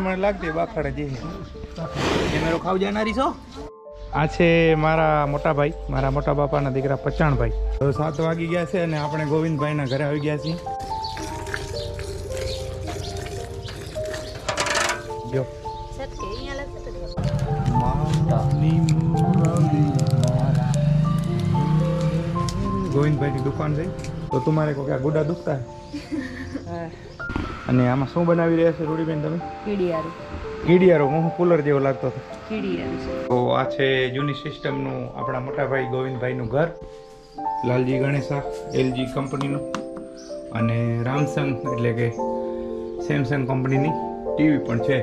પ્રમાણે લાગતી બાખડે જે કેમેરો ખાવ જનારી છો? આ છે મારા મોટા ભાઈ મારા મોટા બાપાના દીકરા પચાણભાઈ. તો સાત વાગી ગયા છે અને આપણે ગોવિંદભાઈના ઘરે આવી ગયા છીએ. જો. ગોવિંદભાઈની દુકાન છે. તો તમારે કોઈ આ ગુડા દુખતા? હે? અને આમાં શું બનાવી રહ્યા છે રૂડીબેન તમે? કીડિયારું કીડિયારો હું કુલર જેવો લાગતો હતો. કીડિયારું તો આ છે જૂની સિસ્ટમનું આપણા મોટાભાઈ ગોવિંદભાઈનું ઘર. લાલજી ગણેશા એલજી કંપનીનું. અને રામસંગ એટલે કે સેમસંગ કંપનીની ટીવી પણ છે.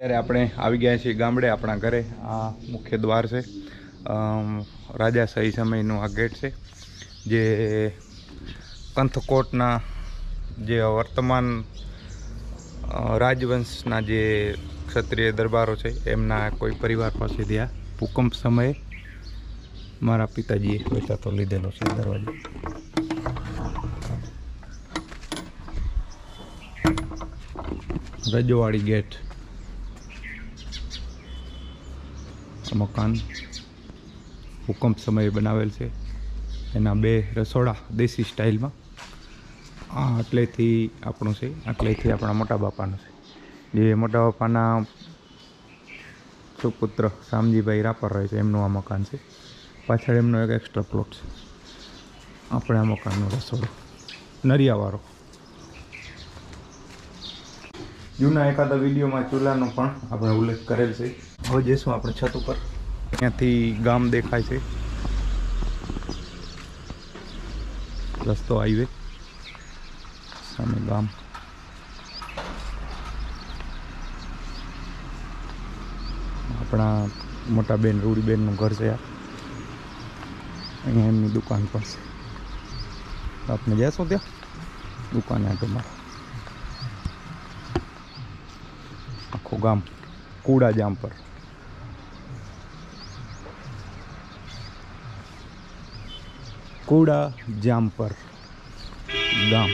અત્યારે આપણે આવી ગયા છીએ ગામડે આપણા ઘરે. આ મુખ્ય દ્વાર છે. રાજાશાહી સમયનું આ ગેટ છે, જે કંથકોટના જે વર્તમાન રાજવંશના જે ક્ષત્રિય દરબારો છે, એમના કોઈ પરિવાર પાસેથી આ ભૂકંપ સમયે મારા પિતાજીએ વેચાતો લીધેલો છે દરવાજો. રજવાડી ગેટ. મકાન. ભૂકંપ સમયે બનાવેલ છે. એના બે રસોડા દેશી સ્ટાઇલમાં. આ આટલેથી આપણું છે, આટલેથી આપણા મોટા બાપાનું છે. જે મોટા બાપાના સુપુત્ર શામજીભાઈ રાપર રહે છે, એમનું આ મકાન છે. પાછળ એમનો એક એક્સ્ટ્રા પ્લોટ છે. આપણે આ મકાનનો રસોડો. નરિયાવાળો. જૂના એકાદા વિડીયોમાં ચૂલાનો પણ આપણે ઉલ્લેખ કરેલ છે. હવે જઈશું આપણે છત ઉપર. ત્યાંથી ગામ દેખાય છે. રસ્તો હાઈવે. સામે ગામ. આપણા મોટા બેન રૂડીબેનનું ઘર છે આ. અહીંયા એમની દુકાન પણ છે. આપણે જશો ત્યાં? દુકાને આટો મારો આખું ગામ કુડા જામ પર. કુડા જામપર ગામ.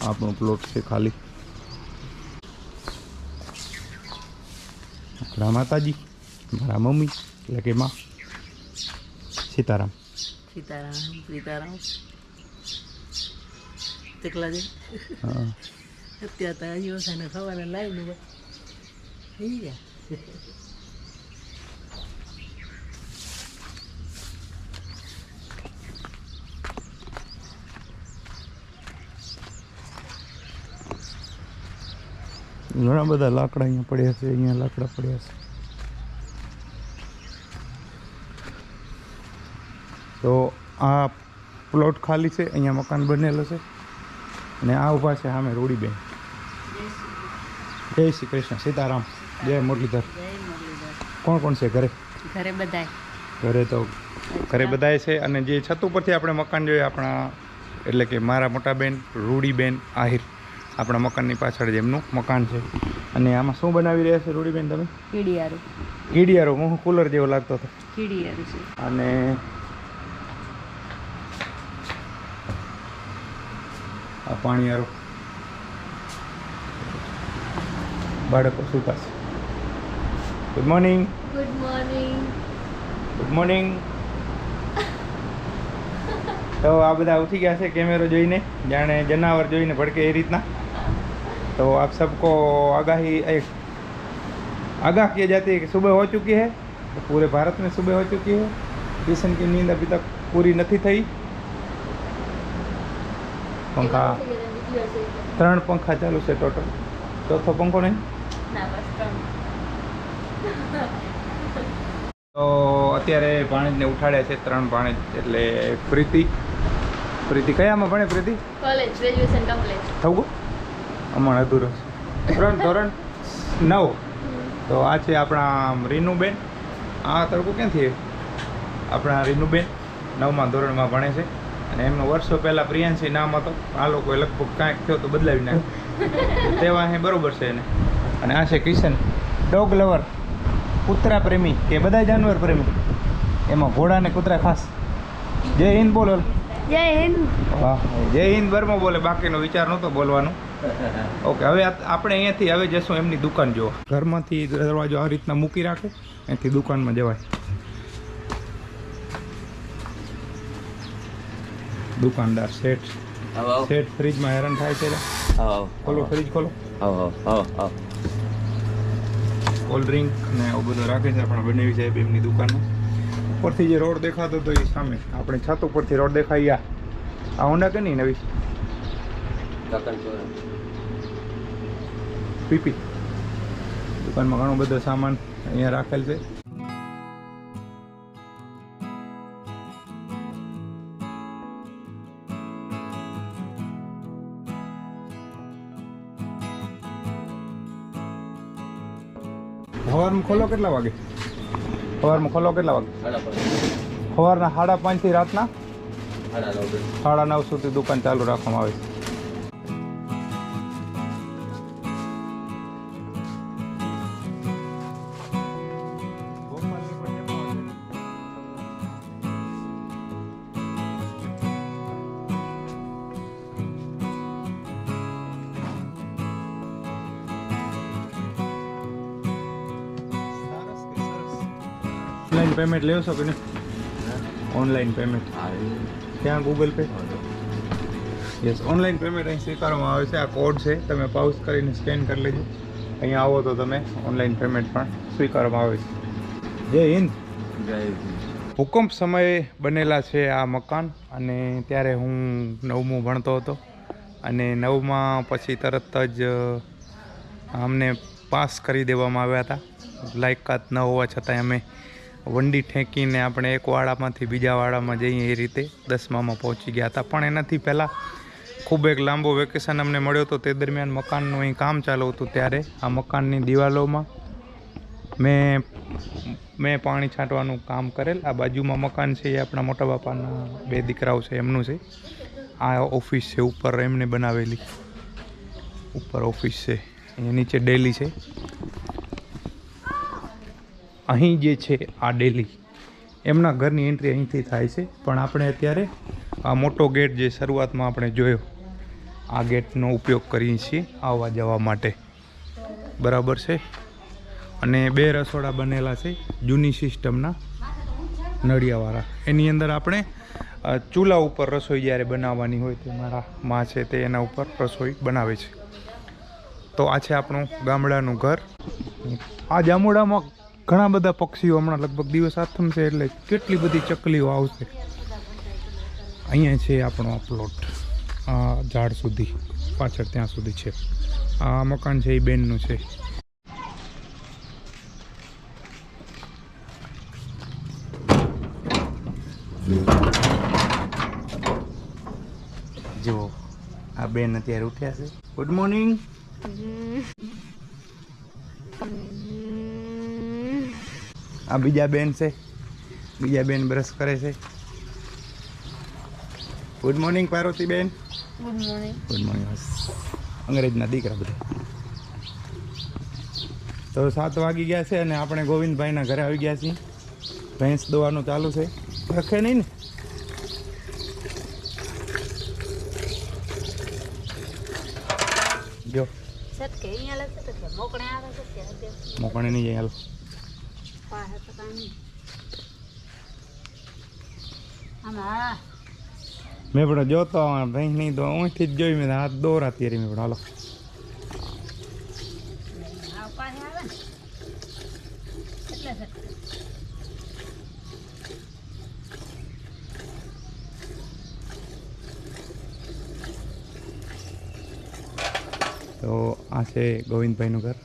આપણો પ્લોટ છે ખાલી. આપણા માતાજી મારા મમ્મી એટલે કે માં. સીતારામ. સીતારામ સીતારામ તેકલા જે હા. અત્યારે તો હજી ઓછાને સવારે લાવી ગયા. ઘણા બધા લાકડા અહીંયા પડ્યા છે અહીંયા લાકડા પડ્યા છે. તો આ પ્લોટ ખાલી છે અહીંયા મકાન બનેલો છે. અને આ ઊભા છે સામે રૂડીબેન. જય શ્રી કૃષ્ણ સીતારામ. જય મુરલીધર. કોણ કોણ છે ઘરે? ઘરે બધા ઘરે તો ઘરે બધાય છે અને જે છત ઉપરથી આપણે મકાન જોઈએ આપણા એટલે કે મારા મોટા બેન રૂડીબેન આહિર. આપણા મકાનની પાછળ જ એમનું મકાન છે. અને આમાં શું બનાવી રહ્યા છે રૂડીબેન તમે? કીડિયારો કીડિયારો હું કુલર જેવો લાગતો હતો. કીડિયારો છે. અને આ પાણીયારો. બાળકો સૂતા છે good morning good morning good morning તો આ બધા ઉઠી ગયા છે કેમેરો જોઈને. જાણે જનાવર જોઈને ભડકે એ રીતના. तो आप सबको आगाही एक आगाह किया जाती है कि सुबह हो चुकी है तो पूरे भारत में सुबह हो चुकी है किशन की नींद अभी तक पूरी નથી થઈ પંખા ત્રણ પંખા ચાલુ છે ટોટલ ચોથો પંખો નહીં તો અત્યારે ભાણેજને ઉઠાડ્યા છે ત્રણ ભાણેજ એટલે પ્રીતિ પ્રીતિ કયામાં ભણે પ્રીતિ કોલેજ ગ્રેજ્યુએશન કમ્પ્લીટ થવું ગયું હમણાં અધૂરો છે. ધોરણ ધોરણ નવ. તો આ છે આપણા રીનુબેન. આ તડકો ક્યાંથી આપણા રીનુબેન નવમા ધોરણમાં ભણે છે. અને એમનો વર્ષો પહેલાં પ્રિયાંશી નામ હતો. આ લોકોએ લગભગ કાંઈક થયો તો બદલાવી નાખ્યું. તેવા અહીં બરાબર છે એને. અને આ છે કિશન. Dog lover. કૂતરા પ્રેમી. કે બધા જાનવર પ્રેમી. એમાં ઘોડા અને કૂતરા ખાસ. જય હિન્દ બોલો. જય હિન્દ. વાહ જય હિન્દ બર્મા બોલે બાકીનો વિચાર નહોતો બોલવાનો. ઓકે હવે આપણે અહીંયાથી હવે જશું એમની દુકાન જોવા. ઘરમાંથી દરવાજો આ રીતના મૂકી રાખે અહીંથી દુકાનમાં જવાય. દુકાનદાર શેઠ. શેઠ ફ્રીજમાં હેરાન થાય છે ખોલો ફ્રીજ ખોલો. કોલ્ડ ડ્રિંક ને એવું બધું રાખે છે આપણા બનાવી સાહેબ એમની દુકાનમાં. ઉપરથી જે રોડ દેખાતો હતો એ સામે. આપણે છત ઉપરથી રોડ દેખાઈ આ હોન્ડા કે નહીં નવી? પીપી. દુકાનમાં ઘણો બધો સામાન અહીંયા રાખેલ છે. સવારમાં ખોલો કેટલા વાગે? સવારમાં ખોલો કેટલા વાગે? સવારના સાડા પાંચથી રાતના? સાડા નવ સુધી દુકાન ચાલુ રાખવામાં આવે છે. પેમેન્ટ લેવો છો કે નહીં? ઓનલાઈન પેમેન્ટ ત્યાં Google Pay yes online payment અહીં સ્વીકારવામાં આવે છે. આ કોડ છે. તમે પાઉસ કરીને સ્કેન કરી લેજો. અહીંયા આવો તો તમે ઓનલાઈન પેમેન્ટ પણ સ્વીકારવામાં આવે છે. જય હિન્દ. જય ભૂકંપ સમયે બનેલા છે આ મકાન અને ત્યારે હું નવમું ભણતો હતો અને નવમાં પછી તરત જ અમને પાસ કરી દેવામાં આવ્યા હતા. લાયકાત ન હોવા છતાંય અમે વંડી ઠેંકીને આપણે એક વાડામાંથી બીજા વાડામાં જઈએ એ રીતે દસમામાં પહોંચી ગયા હતા. પણ એનાથી પહેલાં ખૂબ એક લાંબો વેકેશન અમને મળ્યો હતો તે દરમિયાન મકાનનું અહીં કામ ચાલુ હતું ત્યારે. આ મકાનની દિવાલોમાં મેં મેં પાણી છાંટવાનું કામ કરેલ. આ બાજુમાં મકાન છે એ આપણા મોટા બાપાના બે દીકરાઓ છે, એમનું છે. આ ઓફિસ છે, ઉપર એમને બનાવેલી, ઉપર ઓફિસ છે. અહીંયા નીચે ડેલી છે. અહીં જે છે આ ડેલી, એમના ઘરની એન્ટ્રી અહીંથી થાય છે. પણ આપણે અત્યારે આ મોટો ગેટ જે શરૂઆતમાં આપણે જોયો, આ ગેટનો ઉપયોગ કરીએ છીએ આવવા જવા માટે. બરાબર છે? અને બે રસોડા બનેલા છે જૂની સિસ્ટમના નળિયાવાળા. એની અંદર આપણે ચૂલા ઉપર રસોઈ જ્યારે બનાવવાની હોય તે મારા માં છે તે એના ઉપર રસોઈ બનાવે છે. તો આ છે આપણું ગામડાનું ઘર. આ જામુડામાં ઘણા બધા પક્ષીઓ હમણાં લગભગ દિવસ આથમ છે એટલે કેટલી બધી ચકલીઓ આવશે. અહીંયા છે આપણો પ્લોટ આ ઝાડ સુધી, પાછળ ત્યાં સુધી છે. આ મકાન છે એ બેનનું છે. જુઓ, આ બેન અત્યારે ઉઠ્યા છે. ગુડ મોર્નિંગ આ બીજા બેન છે. બીજા બેન બ્રશ કરે છે. Good morning Parvati ben good morning good morning અંગ્રેજના દીકરા બધા. તો સાત વાગી ગયા છે અને આપણે ગોવિંદભાઈના ઘરે આવી ગયા છીએ. ભેંસ દોવાનું ચાલુ છે. રખે નહીં ને? જો. મોકણે નહીં જાય હાલો. મેં પણ જોતો ભાઈ નહીં તો અહીંથી જ જોઈ મેં હાથ દોરા ત્યારે મેં પણ હાલો. તો આ છે ગોવિંદભાઈનું ઘર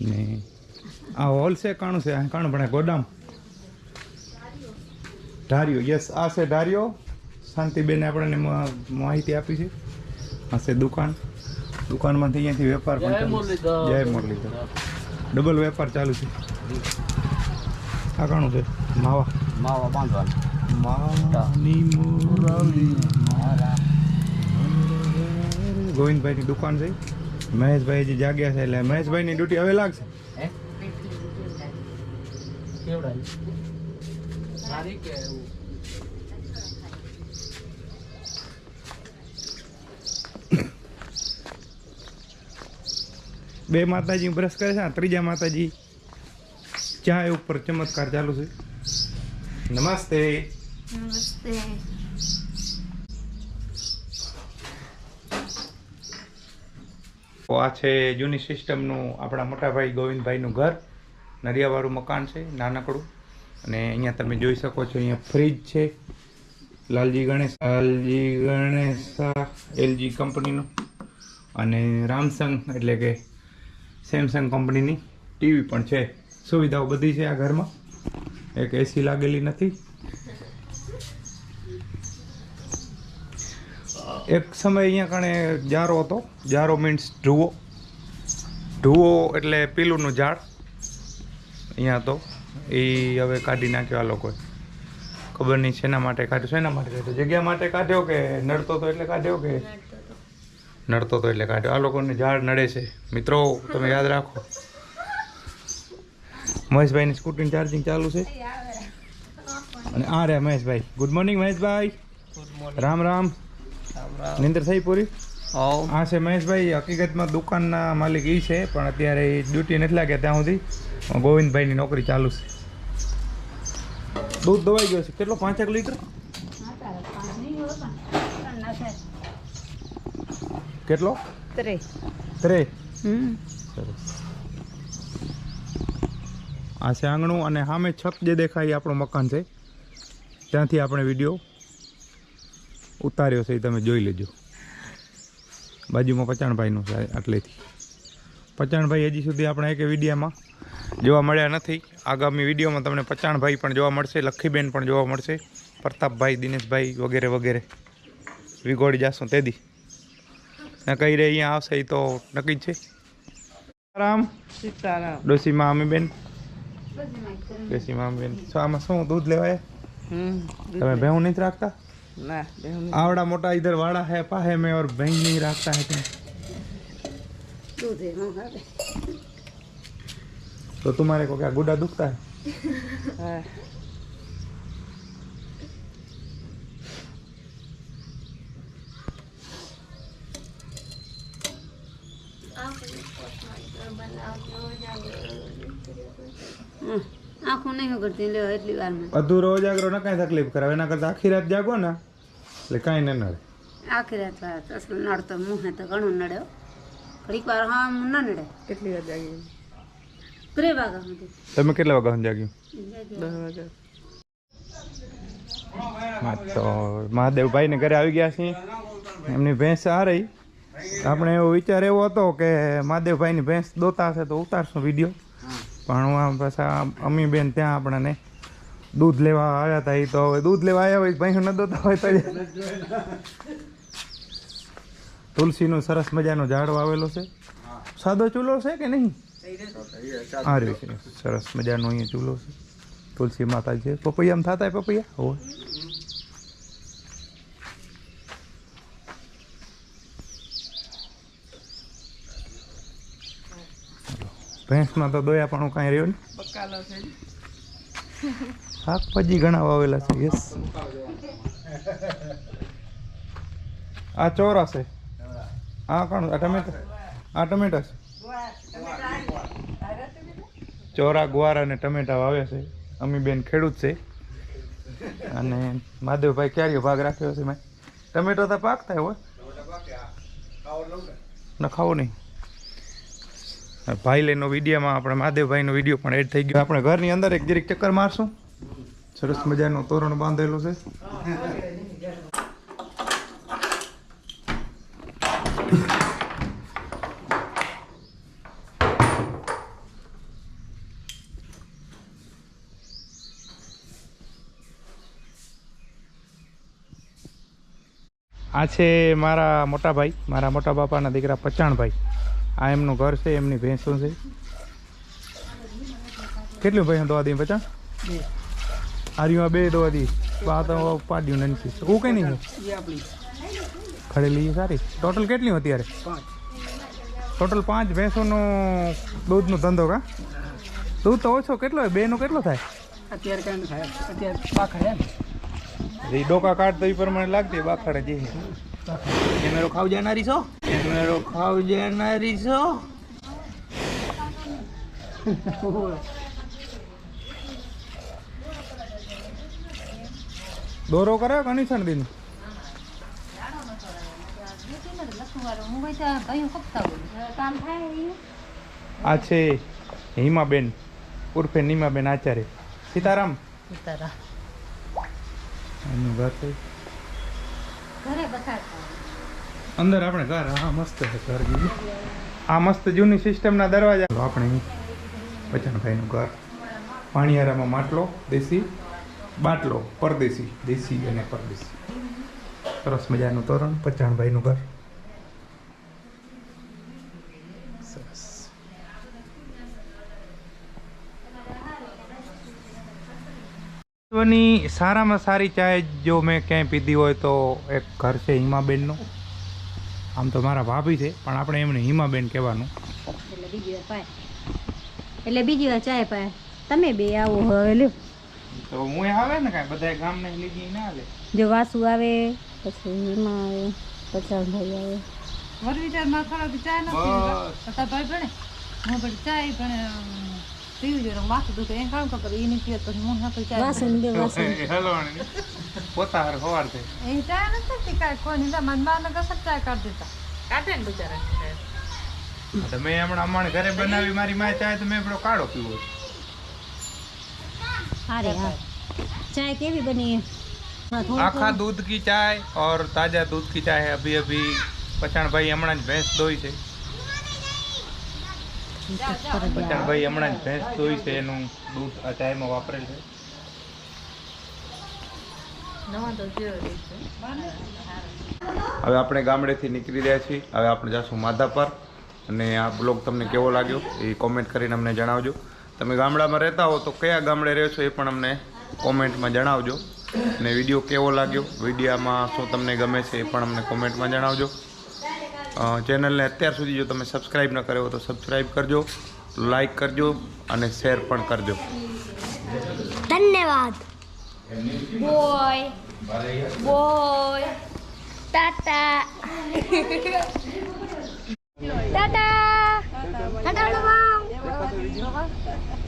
ને આ હોલ છે કાણું છે આ કાણું આ ગોડામ ધાર્યો યસ આ છે ધાર્યો શાંતિબેને આપણને માહિતી આપી છે. આ છે દુકાન. દુકાનમાંથી અહીંયાથી વેપાર પણ જય. મુરલીધર. ડબલ વેપાર ચાલુ છે. આ કાણું છે માવા. માવા બાંધવાનું. માવાની મુરલી. ગોવિંદભાઈની દુકાન છે. મહેશભાઈ જે જાગ્યા છે એટલે મહેશભાઈની ડ્યુટી હવે લાગશે. હે સારી કે એવું? બે માતાજી બ્રશ કરે છે ત્રીજા માતાજી ચા ઉપર ચમત્કાર ચાલુ છે. નમસ્તે. નમસ્તે. તો આ છે જૂની સિસ્ટમનું આપણા મોટાભાઈ ગોવિંદભાઈનું ઘર. નરિયાવાળું મકાન છે, નાનકડું. અને અહીંયા તમે જોઈ શકો છો, અહીંયા ફ્રીજ છે. લાલજી ગણેશ લાલજી ગણેશ, એલજી કંપનીનું. અને રામસંગ એટલે કે સેમસંગ કંપનીની ટીવી પણ છે. સુવિધાઓ બધી છે આ ઘરમાં. એક એસી લાગેલી નથી. એક સમય અહીંયા કણે જારો હતો. જારો મીન્સ ઢુવો ઢુવો એટલે પીલુંનું ઝાડ. અહીંયા તો. એ હવે કાઢી નાખ્યો આ લોકોએ. ખબર નહીં શેના માટે કાઢ્યો શેના માટે કાઢ્યો? જગ્યા માટે કાઢ્યો કે નડતો તો એટલે કાઢ્યો કે? નડતો તો એટલે કાઢ્યો. આ લોકોને ઝાડ નડે છે. મિત્રો તમે યાદ રાખો. મહેશભાઈની સ્કૂટીની ચાર્જિંગ ચાલુ છે. અને આ રે મહેશભાઈ. Good morning Maheshbhai. Ram Ram. નિંદર થઈ પૂરી? હા છે મહેશભાઈ હકીકતમાં દુકાનના માલિક એ છે પણ અત્યારે એ ડ્યુટી નથી લાગ્યા ત્યાં સુધી. ગોવિંદભાઈની નોકરી ચાલુ છે. દૂધ દવાઈ ગયો છે. કેટલો? પાંચેક લીટર? કેટલો? ત્રે ત્રે હમ. સરસ. આ છે આંગણું અને સામે છત જે દેખાય એ આપણું મકાન છે. ત્યાંથી આપણે વીડિયો ઉતાર્યો છે એ તમે જોઈ લેજો. બાજુમાં પચાણભાઈનું છે આટલેથી. પચાણભાઈ હજી સુધી આપણે એક વિડીયામાં જોવા મળ્યા નથી. આગામી વિડીયોમાં તમને પચાણભાઈ પણ જોવા મળશે લખીબેન પણ જોવા મળશે પ્રતાપભાઈ દિનેશભાઈ વગેરે વગેરે. વિગોડી જાશું તેદી. ને કઈ રે અહીંયા આવશે એ તો નક્કી છે. રામ સીતારામ. ડોસીમાં અમીબેન ડોસીમાં અમીબેન શું આમાં શું દૂધ લેવાય? તમે ભેહું નહીં રાખતા? ના બેહું आवड़ा मोटा इधर वाड़ा है पाहे में और भैंस नहीं रखता है तुम દૂધ એ મંગાવે तो तुम्हारे को क्या गुड्डा दुखता है હા હમ. આંખું નહીં કરતી લે એટલી વારમાં અધૂરો જાગરો ના કાંઈ તકલીફ કરાવે એના કરતા આખી રાત જાગો ને એટલે કાંઈ ન નડે. આખી રાત નડતો મુહે તો ઘણું નડ્યો. ઘડીક વાર હા ન નડે. કેટલી વાર જાગી? ત્રે વાગા સુધી. તમે કેટલા વાગ્યા સુધી જાગ્યું? તો મહાદેવભાઈને ઘરે આવી ગયા છીએ. એમની ભેંસ આ રહી. આપણે એવો વિચાર એવો હતો કે મહાદેવભાઈની ભેંસ દોતા હશે તો ઉતારશું વીડિયો. પણ હું આમ પાછા અમી બેન ત્યાં આપણને દૂધ લેવા આવ્યા હતા એ તો હવે દૂધ લેવા આવ્યા હોય ભાઈ ન દોતા હોય તો તુલસીનું સરસ મજાનો ઝાડ વાવેલો છે. સાદો ચૂલો છે કે નહીં? આ છે. સરસ મજાનો અહીંયા ચૂલો છે. તુલસી માતા છે. પપૈયામાં થતા પપૈયા? હોય. ભેંસમાં તો દોયા પણ કાંઈ રહ્યો ને શાકભાજી ઘણા વાવેલા છે યસ આ ચોરા છે. આ કોણ? આ ટમેટા? આ ટમેટા છે. ચોરા, ગુવાર અને ટમેટા વાવે છે. અમી બેન ખેડૂત છે. અને માધવભાઈ ક્યારે ભાગ રાખ્યો છે મેં? ટમેટો તો પાકતા હોય ન ખાવો નહીં. ભાઈ લઈનો વિડીયોમાં આપણે મહાદેવભાઈનો વીડિયો પણ એડ થઈ ગયો. આપણે ઘરની અંદર એક જરીક ચક્કર મારશું. સરસ મજાનું તોરણ બાંધેલું છે. આ છે મારા મોટા ભાઈ, મારા મોટા બાપાના દીકરા પચાણભાઈ. આ એમનું ઘર છે, એમની ભેંસો છે. કેટલું ભેંસો દવા દઈએ પચાણ? બે બે તો હતી આ તો પાડ્યું નથી. હું કઈ નહીં. ખડેલી સારી. ટોટલ કેટલી અત્યારે ટોટલ પાંચ ભેંસોનો દૂધનો ધંધો કા? દૂધ તો ઓછો કેટલો હોય? બેનો કેટલો થાય? અત્યારે કાંઈ ન થાય. અત્યારે પાખડે એ ડોકા કાઢતો એ પ્રમાણે લાગતી બાખડે જે. કેમેરો ખાવ જનારી છો? કેમેરો ખાવ જનારી છો? દોરો કરે કનિશન દિન? આ છે હિમાબેન, ઉર્ફે નીમાબેન આચાર્ય. સીતારામ. સીતારા એનું ઘર છે. અંદર આપણે ઘર, હા, મસ્ત છે ઘર બીજું આ મસ્ત જૂની સિસ્ટમના દરવાજા. આપણે બચનભાઈનું ઘર પાણીયારામાં માટલો, દેશી. બાટલો પરદેશી દેશી અને પરદેશી. સરસ મજાનું તોરણ પચાણભાઈનું ઘર. સરસ. વિશ્વની સારામાં સારી ચાય જો મેં ક્યાંય પીધી હોય તો એક ઘર છે હિમાબેનનું. આમ તો મારા ભાભી છે પણ આપણે એમને હિમાબેન કહેવાનું. એટલે બીજી વાર પાય. એટલે બીજી વાર ચાય પાય. તમે બે આવો હવે લ્યો. તો હું આવે ને કાંઈ? બધા ગામને લીધી ના આવે જો વાસુ આવે પછી હીમા આવે પચાસ ભાઈ આવે. વર વિચારમાં કે ચા નથી. પતા ભાઈ ભણે. હું પણ ચા એ પણ પીવું જોઈએ. માથું દુખે એ કામ કરતો એ નહીં પીએ પછી હું હાથું ચા વાસુ બે વાસુ. હલવાણી પોતા હર હોવાર છે એ ચા નથી કાંઈ. કોઈ નહીં. મારા બા ને કસર ચા કાઢી દેતા કાઢે ને બિચારા તો મેં હમણાં અમારે ઘરે બનાવી મારી માય ચાય તો મેં પેલો કાળો પીવો છે. અરે હા. ચાય કેવી બની? આખા दूध की चाय और ताजा दूध की चाय है अभी अभी પચાણ ભાઈ હમણાં જ ભેંસ દોઈ છે. પચાણ ભાઈ હમણાં જ ભેંસ દોઈ છે એનું દૂધ આ ચાયમાં વાપરેલ છે. હવે આપણે ગામડેથી નીકળી રહ્યા છીએ. હવે આપણે જઈશું માધાપર. અને આ બ્લોગ તમને કેવો લાગ્યો એ કોમેન્ટ કરીને અમને જણાવજો. તમે ગામડામાં રહેતા હો તો કયા ગામડે રહેશો છો એ પણ અમને કોમેન્ટમાં જણાવજો. અને વીડિયો કેવો લાગ્યો? વિડીયામાં શું તમને ગમે છે એ પણ અમને કોમેન્ટમાં જણાવજો. ચેનલને અત્યાર સુધી જો તમે સબસ્ક્રાઈબ ન કર્યો તો સબસ્ક્રાઈબ કરજો લાઈક કરજો અને શેર પણ કરજો. ધન્યવાદ. Bye. Bye. Tata. Tata tata. Vada pav tata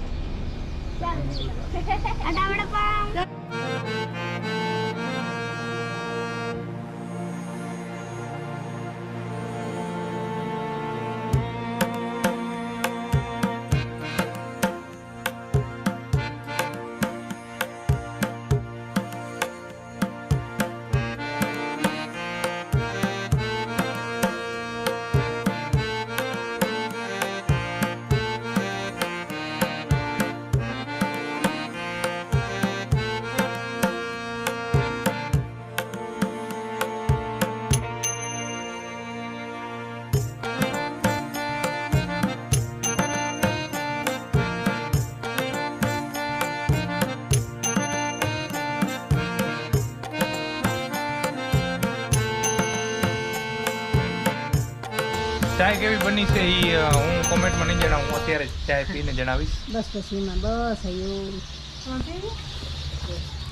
ચાય કેવી બની છે એ હું કોમેન્ટમાં નહીં જણાવું અત્યારે ચાય પીને જણાવીશ. બસ એમાં બસ એવું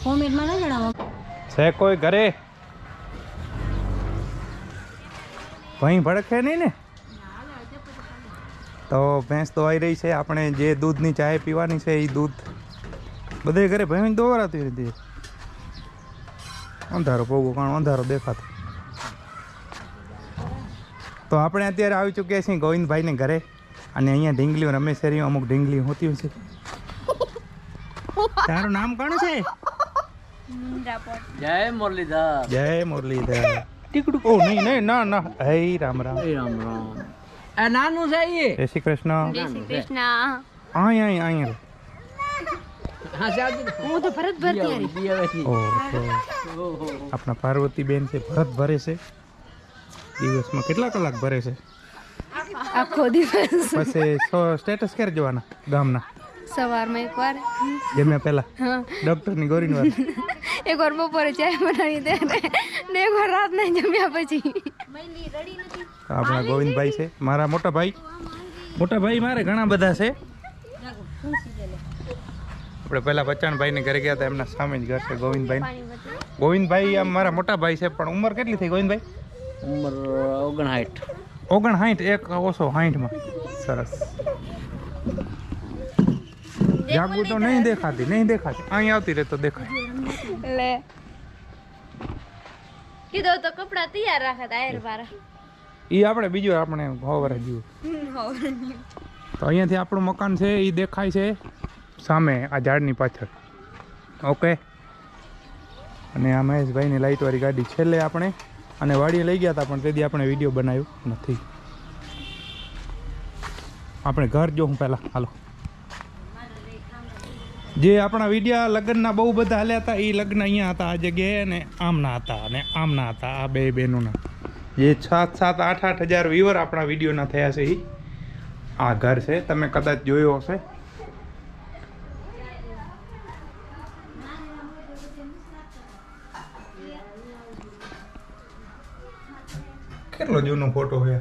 કોમેન્ટમાં ના જણાવો. છે કોઈ ઘરે? ભઈ ભડકે નહીં ને? તો ભેંસ તો આવી રહી છે આપણે જે દૂધની ચાય પીવાની છે એ દૂધ બધે ઘરે ભેંસ દોરાતી હતી અંધારો પોગો કારણ અંધારો દેખાતો. તો આપણે અત્યારે આવી ચૂક્યા છીએ ગોવિંદભાઈને ઘરે. અને અહીંયા ઢીંગલીઓ રમેશ શેરીઓ અમુક ઢીંગલીઓ હોતી છે. તારું નામ કોણ છે? જય મુરલીધર. જય મુરલીધર. ટીકડું. ઓ નહીં નહીં ના ના. હે રામ રામ. એ રામ રામ. આ નાનું છે એ જય શ્રી કૃષ્ણ. જય શ્રી કૃષ્ણ. અહીં અહીં અહીં હું તો ભરત ભરતી આપણા પાર્વતી બેન છે ભરત ભરે છે. દિવસમાં કેટલા કલાક ભરે છે? આખો દિવસ. પછી સ્ટેટસ ક્યારે જોવાના ગામના? સવારમાં એકવાર. જમ્યા પહેલા? ડોક્ટરની ગોરીની વાર એકવાર બપોરે ચાય બનાવી દે ને એકવાર રાતના જમ્યા પછી. આપણા ગોવિંદભાઈ છે. મારા મોટા ભાઈ. મોટા ભાઈ મારે ઘણા બધા છે. આપણે પહેલા બચ્ચાણભાઈને ઘરે ગયા હતા. એમના સામે જ ઘર છે ગોવિંદભાઈ ગોવિંદભાઈ આમ મારા મોટા ભાઈ છે પણ ઉંમર કેટલી થઈ ગોવિંદભાઈ? ઉંમર ઓગણસાઠ. ઓગણસાઠ એક ઓછો સાઠમાં સરસ. જાગવું તો નહીં દેખાતી નહીં દેખાતી. અહીં આવતી રહે તો દેખાય. લે. કીધો તો કપડા તૈયાર રાખે આયર વાળા એ આપણે બીજું આપણે હોવર જીવ. તો અહીંયાથી આપણું મકાન છે એ દેખાય છે સામે આ ઝાડની પાછળ. ઓકે. અને આ મહેશભાઈની લાઇટવાળી ગાડી છેલ્લે આપણે અને વાડીએ લઈ ગયા હતા, પણ તેથી આપણે વીડિયો બનાવ્યો નથી. આપણે ઘર જો હું પહેલાં. હાલો. જે આપણા વિડીયા લગ્નના બહુ બધા હાલ્યા હતા એ લગ્ન અહીંયા હતા, આ જગ્યાએ અને આમના હતા અને આમના હતા, આ બે બહેનોના. જે સાત સાત, આઠ આઠ હજાર વ્યુઅર આપણા વિડીયોના થયા છે એ આ ઘર છે, તમે કદાચ જોયો હશે. કેટલો જૂનો ફોટો છે?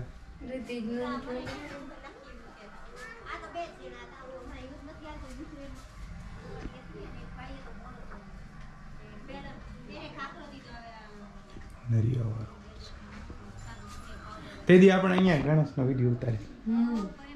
તેથી આપણે અહીંયા ગણેશનો વીડિયો ઉતારી